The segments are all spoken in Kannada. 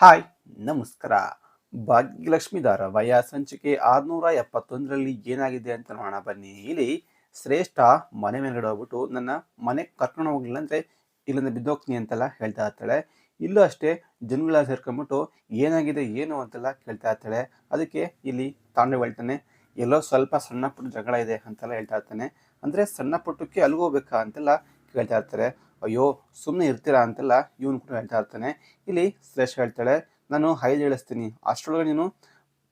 ಹಾಯ್, ನಮಸ್ಕಾರ. ಭಾಗ್ಯಲಕ್ಷ್ಮಿ ಧಾರಾವಾಹಿಯ ಸಂಚಿಕೆ ಆರುನೂರ ಎಪ್ಪತ್ತೊಂದರಲ್ಲಿ ಏನಾಗಿದೆ ಅಂತ ನೋಡೋಣ. ಬನ್ನಿ. ಇಲ್ಲಿ ಶ್ರೇಷ್ಠ ಮನೆ ಮೇಲ್ಗಡೆ ಹೋಗ್ಬಿಟ್ಟು ನನ್ನ ಮನೆ ಕರ್ಕೊಂಡು ಹೋಗ್ಲಿಲ್ಲ ಅಂದರೆ ಇಲ್ಲಿಂದ ಬಿದ್ದೋಗ್ತೀನಿ ಅಂತೆಲ್ಲ ಹೇಳ್ತಾ ಇರ್ತಾಳೆ. ಇಲ್ಲೂ ಅಷ್ಟೇ ಜನಗಳ ಸೇರ್ಕೊಂಡ್ಬಿಟ್ಟು ಏನಾಗಿದೆ, ಏನು ಅಂತೆಲ್ಲ ಕೇಳ್ತಾ ಇರ್ತಾಳೆ. ಅದಕ್ಕೆ ಇಲ್ಲಿ ತಾಂಡ ಹೇಳ್ತಾನೆ ಎಲ್ಲೋ ಸ್ವಲ್ಪ ಸಣ್ಣ ಪುಟ್ಟ ಜಗಳ ಇದೆ ಅಂತೆಲ್ಲ ಹೇಳ್ತಾ ಇರ್ತಾನೆ. ಅಂದರೆ ಸಣ್ಣ ಪುಟ್ಟಕ್ಕೆ ಅಲ್ಗೋಗ್ಬೇಕಾ ಅಂತೆಲ್ಲ ಕೇಳ್ತಾ ಇರ್ತಾರೆ. ಅಯ್ಯೋ ಸುಮ್ಮನೆ ಇರ್ತೀರಾ ಅಂತೆಲ್ಲ ಇವನು ಕೂಡ ಹೇಳ್ತಾ ಇರ್ತಾನೆ. ಇಲ್ಲಿ ಶ್ರೇಷ್ಠ ಹೇಳ್ತಾಳೆ, ನಾನು ಐದು ಹೇಳಿಸ್ತೀನಿ. ಅಷ್ಟರೊಳಗೆ ನೀನು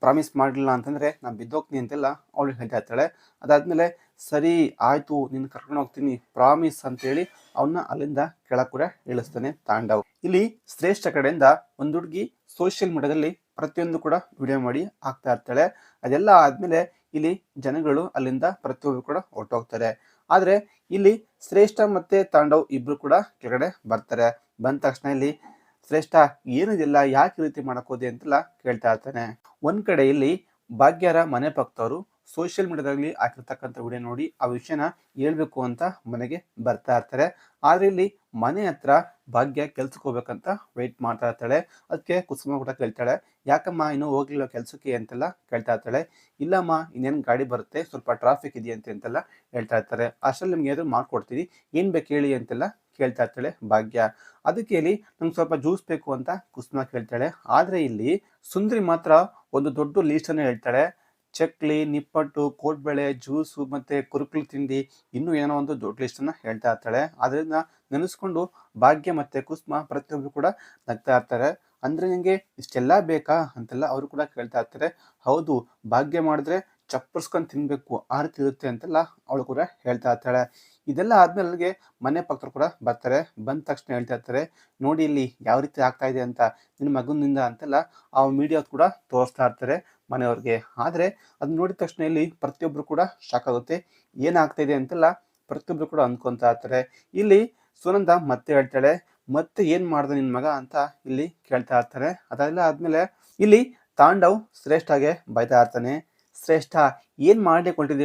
ಪ್ರಾಮಿಸ್ ಮಾಡಲಿಲ್ಲ ಅಂತಂದರೆ ನಾನು ಬಿದ್ದೋಗ್ತೀನಿ ಅಂತೆಲ್ಲ ಅವಳು ಹೇಳ್ತಾ ಇರ್ತಾಳೆ. ಅದಾದಮೇಲೆ, ಸರಿ, ಆಯಿತು ನಿನ್ನ ಕರ್ಕೊಂಡು ಹೋಗ್ತೀನಿ. ಪ್ರಾಮಿಸ್ ಅಂತೇಳಿ ಅವನ್ನ ಅಲ್ಲಿಂದ ಕೆಳ ಕೂಡ ಇಳಿಸ್ತಾನೆ ತಾಂಡವ್. ಇಲ್ಲಿ ಶ್ರೇಷ್ಠ ಕಡೆಯಿಂದ ಒಂದು ಹುಡುಗಿ ಸೋಷಿಯಲ್ ಮೀಡಿಯಾದಲ್ಲಿ ಪ್ರತಿಯೊಂದು ಕೂಡ ವಿಡಿಯೋ ಮಾಡಿ ಹಾಕ್ತಾ ಇರ್ತಾಳೆ. ಅದೆಲ್ಲ ಆದಮೇಲೆ ಇಲ್ಲಿ ಜನಗಳು ಅಲ್ಲಿಂದ ಪ್ರತಿಯೊಬ್ಬರು ಕೂಡ ಹೊರಟೋಗ್ತಾರೆ. ಆದರೆ ಇಲ್ಲಿ ಶ್ರೇಷ್ಠ ಮತ್ತೆ ತಾಂಡವ್ ಇಬ್ರು ಕೂಡ ಕೆಳಗಡೆ ಬರ್ತಾರೆ. ಬಂದ ತಕ್ಷಣ ಇಲ್ಲಿ ಶ್ರೇಷ್ಠ ಏನಿದೆಲ್ಲ, ಯಾಕೆ ರೀತಿ ಮಾಡಕ್ ಹೋದೆ ಅಂತೆಲ್ಲ ಕೇಳ್ತಾ ಇರ್ತಾನೆ. ಒಂದ್ ಕಡೆ ಇಲ್ಲಿ ಭಾಗ್ಯರ ಮನೆ ಪಕ್ಕದವರು ಸೋಷಿಯಲ್ ಮೀಡಿಯಾದಲ್ಲಿ ಹಾಕಿರ್ತಕ್ಕಂಥ ವಿಡಿಯೋ ನೋಡಿ ಆ ವಿಷಯನ ಹೇಳ್ಬೇಕು ಅಂತ ಮನೆಗೆ ಬರ್ತಾ ಇರ್ತಾರೆ. ಆದರೆ ಇಲ್ಲಿ ಮನೆ ಹತ್ರ ಭಾಗ್ಯ ಕೆಲ್ಸಕ್ಕೆ ಹೋಗ್ಬೇಕಂತ ವೆಯ್ಟ್ ಮಾಡ್ತಾ ಇರ್ತಾಳೆ. ಅದಕ್ಕೆ ಕುಸುಮ ಕೂಡ ಕೇಳ್ತಾಳೆ. ಯಾಕಮ್ಮ ಇನ್ನೂ ಹೋಗ್ಲಿಲ್ಲ ಕೆಲಸಕ್ಕೆ ಅಂತೆಲ್ಲ ಕೇಳ್ತಾ ಇರ್ತಾಳೆ. ಇಲ್ಲಮ್ಮ, ಇನ್ನೇನು ಗಾಡಿ ಬರುತ್ತೆ, ಸ್ವಲ್ಪ ಟ್ರಾಫಿಕ್ ಇದೆಯಂತೆ ಅಂತೆಲ್ಲ ಹೇಳ್ತಾ ಇರ್ತಾರೆ. ಅಷ್ಟರಲ್ಲಿ ನಿಮ್ಗೆ ಅದು ಮಾಡ್ಕೊಡ್ತೀವಿ ಏನು ಬೇಕು ಹೇಳಿ ಅಂತೆಲ್ಲ ಕೇಳ್ತಾ ಇರ್ತಾಳೆ ಭಾಗ್ಯ. ಅದಕ್ಕೆ ಇಲ್ಲಿ ನಂಗೆ ಸ್ವಲ್ಪ ಜ್ಯೂಸ್ ಬೇಕು ಅಂತ ಕುಸುಮ ಕೇಳ್ತಾಳೆ. ಆದರೆ ಇಲ್ಲಿ ಸುಂದ್ರಿ ಮಾತ್ರ ಒಂದು ದೊಡ್ಡ ಲೀಸ್ಟನ್ನು ಹೇಳ್ತಾಳೆ. ಚಕ್ಲಿ, ನಿಪ್ಪಟ್ಟು, ಕೋಡ್ಬಳೆ, ಜ್ಯೂಸು ಮತ್ತೆ ಕುರುಕುಲು ತಿಂಡಿ ಇನ್ನೂ ಏನೋ ಒಂದು ದೊಡ್ಡ ಲಿಸ್ಟ್ ಅನ್ನ ಹೇಳ್ತಾ ಇರ್ತಾಳೆ. ಅದರಿಂದ ನೆನೆಸ್ಕೊಂಡು ಭಾಗ್ಯ ಮತ್ತೆ ಕುಸುಮ ಪ್ರತಿಯೊಬ್ಬರು ಕೂಡ ನಗ್ತಾ ಇರ್ತಾರೆ. ಅಂದ್ರೆ ನಿಮಗೆ ಇಷ್ಟೆಲ್ಲ ಬೇಕಾ ಅಂತೆಲ್ಲ ಅವರು ಕೂಡ ಕೇಳ್ತಾ ಇರ್ತಾರೆ. ಹೌದು, ಭಾಗ್ಯ ಮಾಡಿದ್ರೆ ಚಪ್ಪರ್ಸ್ಕೊಂಡು ತಿನ್ಬೇಕು, ಆ ರೀತಿ ಇರುತ್ತೆ ಅಂತೆಲ್ಲ ಅವಳು ಕೂಡ ಹೇಳ್ತಾ ಇರ್ತಾಳೆ. ಇದೆಲ್ಲ ಆದ್ಮೇಲೆ ಅಲ್ಲಿಗೆ ಮನೆ ಪಕ್ಕರು ಕೂಡ ಬರ್ತಾರೆ. ಬಂದ ತಕ್ಷಣ ಹೇಳ್ತಾ ಇರ್ತಾರೆ, ನೋಡಿ ಇಲ್ಲಿ ಯಾವ ರೀತಿ ಆಗ್ತಾ ಇದೆ ಅಂತ ನಿನ್ನ ಮಗನಿಂದ ಅಂತೆಲ್ಲ ಆ ಮೀಡಿಯಾ ಕೂಡ ತೋರಿಸ್ತಾ ಇರ್ತಾರೆ. ಮನೆಯವ್ರಿಗೆ. ಆದ್ರೆ ಅದನ್ನ ನೋಡಿದ ತಕ್ಷಣ ಇಲ್ಲಿ ಪ್ರತಿಯೊಬ್ಬರು ಕೂಡ ಶಾಕ್ ಆಗುತ್ತೆ. ಏನಾಗ್ತಾ ಇದೆ ಅಂತೆಲ್ಲ ಪ್ರತಿಯೊಬ್ಬರು ಕೂಡ ಅಂದ್ಕೊತಾ ಇರ್ತಾರೆ. ಇಲ್ಲಿ ಸುನಂದ ಮತ್ತೆ ಹೇಳ್ತಾಳೆ, ಮತ್ತೆ ಏನ್ ಮಾಡ್ದೆ ನಿನ್ ಮಗ? ಅಂತ ಇಲ್ಲಿ ಕೇಳ್ತಾ ಇರ್ತಾರೆ ಅದೆಲ್ಲ ಆದ್ಮೇಲೆ ಇಲ್ಲಿ ತಾಂಡವ್ ಶ್ರೇಷ್ಠಗೆ ಬೈತಾ ಇರ್ತಾನೆ. ಶ್ರೇಷ್ಠ, ಏನ್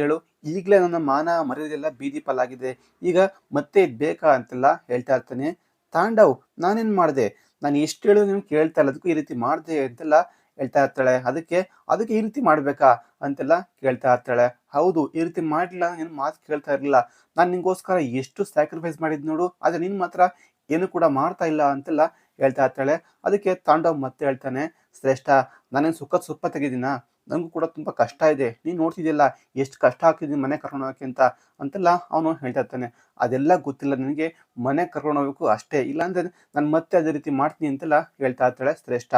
ಹೇಳು? ಈಗಲೇ ನನ್ನ ಮಾನ ಮರ್ಯಾದೆಲ್ಲ ಬೀದಿ ಪಾಲಾಗಿದೆ. ಈಗ ಮತ್ತೆ ಬೇಕಾ? ಅಂತೆಲ್ಲ ಹೇಳ್ತಾ ಇರ್ತಾನೆ. ತಾಂಡವ್, ನಾನೇನ್ ಮಾಡಿದೆ? ನಾನು ಎಷ್ಟು ಹೇಳಿದ್ರು ನೀವು ಕೇಳ್ತಾ ಇಲ್ಲ. ಅದಕ್ಕೂ ಈ ರೀತಿ ಮಾಡಿದೆ ಅಂತೆಲ್ಲ ಹೇಳ್ತಾ ಇರ್ತಾಳೆ, ಅದಕ್ಕೆ ಅದಕ್ಕೆ ಈ ರೀತಿ ಮಾಡ್ಬೇಕಾ? ಅಂತೆಲ್ಲ ಕೇಳ್ತಾ ಇರ್ತಾಳೆ. ಹೌದು, ಈ ರೀತಿ ಮಾಡ್ಲಿಲ್ಲ, ಏನು ಮಾತು ಕೇಳ್ತಾ ಇರಲಿಲ್ಲ. ನಾನು ನಿಂಗೋಸ್ಕರ ಎಷ್ಟು ಸ್ಯಾಕ್ರಿಫೈಸ್ ಮಾಡಿದ್ ನೋಡು, ಆದ್ರೆ ನಿನ್ನ ಮಾತ್ರ ಏನು ಕೂಡ ಮಾಡ್ತಾ ಇಲ್ಲ ಅಂತೆಲ್ಲ ಹೇಳ್ತಾ ಇರ್ತಾಳೆ. ಅದಕ್ಕೆ ತಾಂಡವ್ ಮತ್ತೆ ಹೇಳ್ತಾನೆ, ಶ್ರೇಷ್ಠ, ನಾನೇನು ಸುಖ ಸುಪ್ಪ ತೆಗಿದ್ದೀನ ನನಗೂ ಕೂಡ ತುಂಬಾ ಕಷ್ಟ ಇದೆ. ನೀನು ನೋಡ್ತಿದ್ಯಲ್ಲ, ಎಷ್ಟು ಕಷ್ಟ ಹಾಕಿದ್ದೀನಿ ಮನೆ ಕರ್ಕೊಂಡು ಹೋಗಕ್ಕೆ ಅಂತ? ಅಂತೆಲ್ಲ ಅವನು ಹೇಳ್ತಾ ಇರ್ತಾನೆ. ಅದೆಲ್ಲ ಗೊತ್ತಿಲ್ಲ ನನಗೆ, ಮನೆ ಕರ್ಕೊಂಡು ಹೋಗ್ಬೇಕು ಅಷ್ಟೇ. ಇಲ್ಲಾಂದ್ರೆ ನಾನು ಮತ್ತೆ ಅದೇ ರೀತಿ ಮಾಡ್ತೀನಿ ಅಂತೆಲ್ಲ ಹೇಳ್ತಾ ಇರ್ತಾಳೆ ಶ್ರೇಷ್ಠ.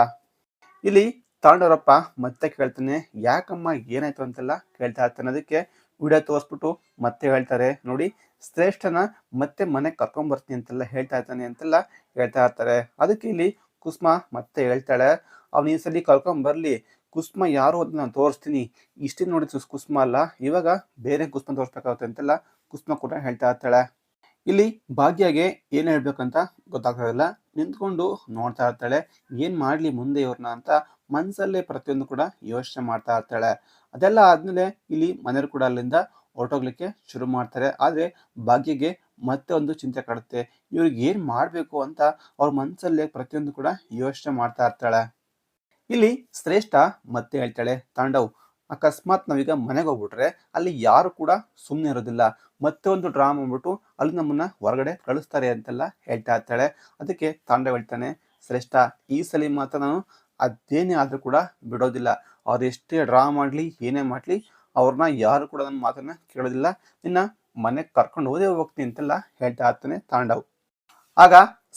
ಇಲ್ಲಿ ತಾಂಡವರಪ್ಪ ಮತ್ತೆ ಕೇಳ್ತಾನೆ, ಯಾಕಮ್ಮ ಏನಾಯ್ತು ಅಂತೆಲ್ಲ ಕೇಳ್ತಾ ಇರ್ತಾನೆ. ಅದಕ್ಕೆ ವಿಡಿಯೋ ತೋರಿಸ್ಬಿಟ್ಟು ಮತ್ತೆ ಹೇಳ್ತಾರೆ, ನೋಡಿ, ಶ್ರೇಷ್ಠನ ಮತ್ತೆ ಮನೆ ಕರ್ಕೊಂಬರ್ತೀನಿ ಅಂತೆಲ್ಲ ಹೇಳ್ತಾ ಇರ್ತಾನೆ ಅಂತೆಲ್ಲ ಹೇಳ್ತಾ ಇರ್ತಾರೆ. ಅದಕ್ಕೆ ಇಲ್ಲಿ ಕುಸುಮ ಮತ್ತೆ ಹೇಳ್ತಾಳೆ, ಅವ್ನು ಈ ಸಲ ಕರ್ಕೊಂಬರ್ಲಿ ಕುಸುಮ ಯಾರು ಅದನ್ನ ನಾನು ತೋರಿಸ್ತೀನಿ. ಇಷ್ಟೇ ನೋಡಿ ಕುಸುಮ ಅಲ್ಲ. ಇವಾಗ ಬೇರೆ ಕುಸುಮ ತೋರಿಸ್ಬೇಕಾಗುತ್ತೆ ಅಂತೆಲ್ಲ ಕುಸುಮ ಕೂಡ ಹೇಳ್ತಾ ಇರ್ತಾಳೆ. ಇಲ್ಲಿ ಭಾಗ್ಯಗೆ ಏನು ಹೇಳ್ಬೇಕಂತ ಗೊತ್ತಾಗ್ತಾ ನಿಂತ್ಕೊಂಡು ನೋಡ್ತಾ ಇರ್ತಾಳೆ, ಏನು ಮಾಡಲಿ ಮುಂದೆ ಇವ್ರನ್ನ ಅಂತ ಮನ್ಸಲ್ಲೇ ಪ್ರತಿಯೊಂದು ಕೂಡ ಯೋಚನೆ ಮಾಡ್ತಾ ಇರ್ತಾಳೆ. ಅದೆಲ್ಲ ಆದ್ಮೇಲೆ ಇಲ್ಲಿ ಮನೆಯವರು ಕೂಡ ಅಲ್ಲಿಂದ ಹೊರಟೋಗ್ಲಿಕ್ಕೆ ಶುರು ಮಾಡ್ತಾರೆ. ಆದರೆ ಭಾಗ್ಯಗೆ ಮತ್ತೆ ಒಂದು ಚಿಂತೆ ಕಾಡುತ್ತೆ. ಇವ್ರಿಗೆ ಏನು ಮಾಡಬೇಕು ಅಂತ ಅವ್ರ ಮನಸ್ಸಲ್ಲೇ ಪ್ರತಿಯೊಂದು ಕೂಡ ಯೋಚನೆ ಮಾಡ್ತಾ ಇರ್ತಾಳೆ. ಇಲ್ಲಿ ಶ್ರೇಷ್ಠ ಮತ್ತೆ ಹೇಳ್ತಾಳೆ, ತಾಂಡವ್, ಅಕಸ್ಮಾತ್ ನಾವೀಗ ಮನೆಗೆ ಹೋಗ್ಬಿಟ್ರೆ ಅಲ್ಲಿ ಯಾರು ಕೂಡ ಸುಮ್ಮನೆ ಇರೋದಿಲ್ಲ. ಮತ್ತೆ ಒಂದು ಡ್ರಾಮಾ ಅಂದ್ಬಿಟ್ಟು ಅಲ್ಲಿ ನಮ್ಮನ್ನ ಹೊರಗಡೆ ಕಳಿಸ್ತಾರೆ ಅಂತೆಲ್ಲ ಹೇಳ್ತಾ ಇರ್ತಾಳೆ. ಅದಕ್ಕೆ ತಾಂಡವ್ ಹೇಳ್ತಾನೆ, ಶ್ರೇಷ್ಠ, ಈ ಸಲ ಮಾತ್ರ ನಾನು ಅದೇನೇ ಆದರೂ ಕೂಡ ಬಿಡೋದಿಲ್ಲ. ಅವ್ರು ಎಷ್ಟೇ ಡ್ರಾ ಮಾಡಲಿ, ಏನೇ ಮಾಡಲಿ, ಅವ್ರನ್ನ ಯಾರು ಕೂಡ ನನ್ನ ಮಾತನ್ನ ಕೇಳೋದಿಲ್ಲ. ನಿನ್ನ ಮನೆಗೆ ಕರ್ಕೊಂಡು ಹೋದೇ ಹೋಗ್ತೀನಿ ಅಂತೆಲ್ಲ ಹೇಳ್ತಾ ಇರ್ತಾನೆ ತಾಂಡವ್. ಆಗ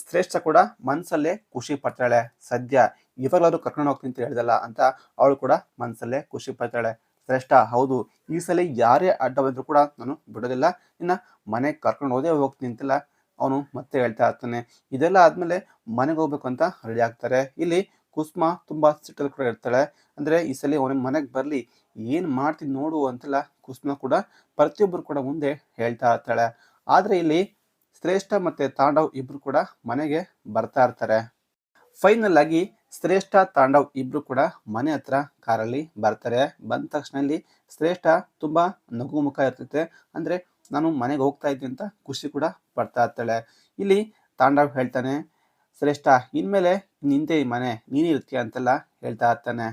ಶ್ರೇಷ್ಠ ಕೂಡ ಮನಸ್ಸಲ್ಲೇ ಖುಷಿ ಪಡ್ತಾಳೆ. ಸದ್ಯ ಇವಾಗಲಾದ್ರೂ ಕರ್ಕೊಂಡು ಹೋಗ್ತೀನಿ ಅಂತ ಹೇಳ್ದಲ್ಲ ಅಂತ ಅವಳು ಕೂಡ ಮನಸ್ಸಲ್ಲೇ ಖುಷಿ ಪಡ್ತಾಳೆ. ಶ್ರೇಷ್ಠ, ಹೌದು, ಈ ಸಲ ಯಾರೇ ಅಡ್ಡ ಬಂದರೂ ಕೂಡ ನಾನು ಬಿಡೋದಿಲ್ಲ. ಇನ್ನು ಮನೆಗೆ ಕರ್ಕೊಂಡು ಹೋದೇ ಹೋಗ್ತೀನಿ ಅಂತೆಲ್ಲ ಅವನು ಮತ್ತೆ ಹೇಳ್ತಾ ಇರ್ತಾನೆ. ಇದೆಲ್ಲ ಆದಮೇಲೆ ಮನೆಗೆ ಹೋಗ್ಬೇಕು ಅಂತ ರೆಡಿ ಆಗ್ತಾರೆ. ಇಲ್ಲಿ ಕುಸುಮ ತುಂಬಾ ಸಿಟ್ಟಲ್ಲಿ ಕೂಡ ಇರ್ತಾಳೆ. ಅಂದ್ರೆ ಈ ಸಲ ಅವನ ಮನೆಗೆ ಬರಲಿ, ಏನು ಮಾಡ್ತೀನಿ ನೋಡು ಅಂತೆಲ್ಲ ಕುಸ್ಮಾ ಕೂಡ ಪ್ರತಿಯೊಬ್ಬರು ಕೂಡ ಮುಂದೆ ಹೇಳ್ತಾ ಇರ್ತಾಳೆ. ಆದ್ರೆ ಇಲ್ಲಿ ಶ್ರೇಷ್ಠ ಮತ್ತೆ ತಾಂಡವ್ ಇಬ್ಬರು ಕೂಡ ಮನೆಗೆ ಬರ್ತಾ ಇರ್ತಾರೆ. ಫೈನಲ್ ಆಗಿ ಶ್ರೇಷ್ಠ, ತಾಂಡವ್ ಇಬ್ರು ಕೂಡ ಮನೆ ಹತ್ರ ಕಾರಲ್ಲಿ ಬರ್ತಾರೆ. ಬಂದ ತಕ್ಷಣ ಇಲ್ಲಿ ಶ್ರೇಷ್ಠ ತುಂಬಾ ನಗು ಮುಖ ಇರ್ತೈತೆ. ಅಂದ್ರೆ ನಾನು ಮನೆಗೆ ಹೋಗ್ತಾ ಇದ್ದೀನಿ ಅಂತ ಖುಷಿ ಕೂಡ ಪಡ್ತಾ ಇರ್ತಾಳೆ. ಇಲ್ಲಿ ತಾಂಡವ್ ಹೇಳ್ತಾನೆ ಶ್ರೇಷ್ಠ, ಇನ್ಮೇಲೆ ನಿಂದೆ ಈ ಮನೆ ನೀನಿರ್ತೀಯ ಅಂತೆಲ್ಲ ಹೇಳ್ತಾ ಇರ್ತಾನೆ.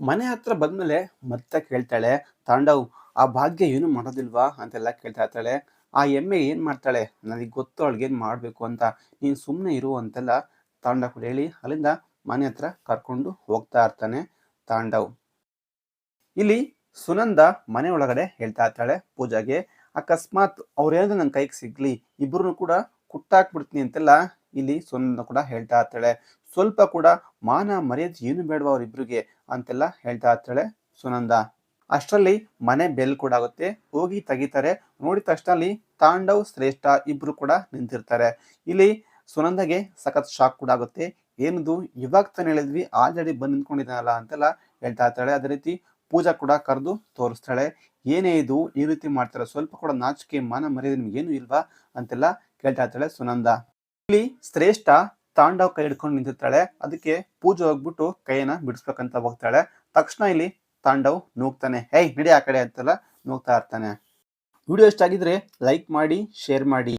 ಮನೆ ಹತ್ರ ಬಂದ್ಮೇಲೆ ಮತ್ತೆ ಕೇಳ್ತಾಳೆ, ತಾಂಡವ್, ಆ ಭಾಗ್ಯ ಏನು ಮಾಡೋದಿಲ್ವಾ? ಅಂತೆಲ್ಲ ಕೇಳ್ತಾ ಇರ್ತಾಳೆ. ಆ ಎಮ್ಮೆ ಏನ್ ಮಾಡ್ತಾಳೆ? ನನಗೆ ಗೊತ್ತು ಅವಳಿಗೆ ಏನ್ ಮಾಡ್ಬೇಕು ಅಂತ. ನೀನು ಸುಮ್ಮನೆ ಇರು ಅಂತೆಲ್ಲ ತಾಂಡವ್ ಕೂಡ ಹೇಳಿ ಅಲ್ಲಿಂದ ಮನೆ ಹತ್ರ ಕರ್ಕೊಂಡು ಹೋಗ್ತಾ ಇರ್ತಾನೆ ತಾಂಡವ್. ಇಲ್ಲಿ ಸುನಂದ ಮನೆ ಒಳಗಡೆ ಹೇಳ್ತಾ ಇರ್ತಾಳೆ ಪೂಜಾಗೆ, ಅಕಸ್ಮಾತ್ ಅವ್ರೇನಾದ್ರೂ ನನ್ನ ಕೈಗೆ ಸಿಗ್ಲಿ ಇಬ್ಬರನ್ನು ಕೂಡ ಕುಟ್ಟಾಕ್ಬಿಡ್ತೀನಿ ಅಂತೆಲ್ಲ ಇಲ್ಲಿ ಸುನಂದ ಕೂಡ ಹೇಳ್ತಾ ಇರ್ತಾಳೆ. ಸ್ವಲ್ಪ ಕೂಡ ಮಾನ ಮರ್ಯಾದೆ ಏನು ಬೇಡವಾ ಅವ್ರಿಬ್ರಿಗೆ ಅಂತೆಲ್ಲ ಹೇಳ್ತಾ ಇರ್ತಾಳೆ ಸುನಂದ. ಅಷ್ಟರಲ್ಲಿ ಮನೆ ಬೆಲ್ ಕೂಡ ಆಗುತ್ತೆ. ಹೋಗಿ ತೆಗಿತಾರೆ. ನೋಡಿದ ತಕ್ಷಣ ಅಲ್ಲಿ ತಾಂಡವ್, ಶ್ರೇಷ್ಠ ಇಬ್ರು ಕೂಡ ನಿಂತಿರ್ತಾರೆ. ಇಲ್ಲಿ ಸುನಂದಗೆ ಸಖತ್ ಶಾಕ್ ಕೂಡ ಆಗುತ್ತೆ. ಏನದು, ಇವಾಗ ತಾನೆ ಹೇಳಿದ್ವಿ, ಆಲ್ರೆಡಿ ಬಂದು ನಿಂತ್ಕೊಂಡಿದ್ದಾನಲ್ಲ ಅಂತೆಲ್ಲ ಹೇಳ್ತಾ ಇರ್ತಾಳೆ. ಅದೇ ರೀತಿ ಪೂಜಾ ಕೂಡ ಕರೆದು ತೋರಿಸ್ತಾಳೆ. ಏನೇ ಇದು, ಈ ರೀತಿ ಮಾಡ್ತಾರೆ. ಸ್ವಲ್ಪ ಕೂಡ ನಾಚಿಕೆ, ಮಾನ ಮರ್ಯಾದೆ ನಿಮ್ಗೆ ಏನು ಇಲ್ವಾ ಅಂತೆಲ್ಲ ಕೇಳ್ತಾ ಇರ್ತಾಳೆ ಸುನಂದ. ಇಲ್ಲಿ ಶ್ರೇಷ್ಠ ತಾಂಡವ್ ಕೈ ಹಿಡ್ಕೊಂಡು ನಿಂತಿರ್ತಾಳೆ. ಅದಕ್ಕೆ ಪೂಜೆ ಹೋಗ್ಬಿಟ್ಟು ಕೈಯನ್ನ ಬಿಡಿಸ್ಬೇಕಂತ ಹೋಗ್ತಾಳೆ. ತಕ್ಷಣ ಇಲ್ಲಿ ತಾಂಡವ್ ನೂಗ್ತಾನೆ. ಹೇಯ್ ನಡಿ ಆ ಕಡೆ ಅಂತೆಲ್ಲ ನೂಗ್ತಾ ಇರ್ತಾನೆ. ವಿಡಿಯೋ ಇಷ್ಟ ಆಗಿದ್ರೆ ಲೈಕ್ ಮಾಡಿ, ಶೇರ್ ಮಾಡಿ.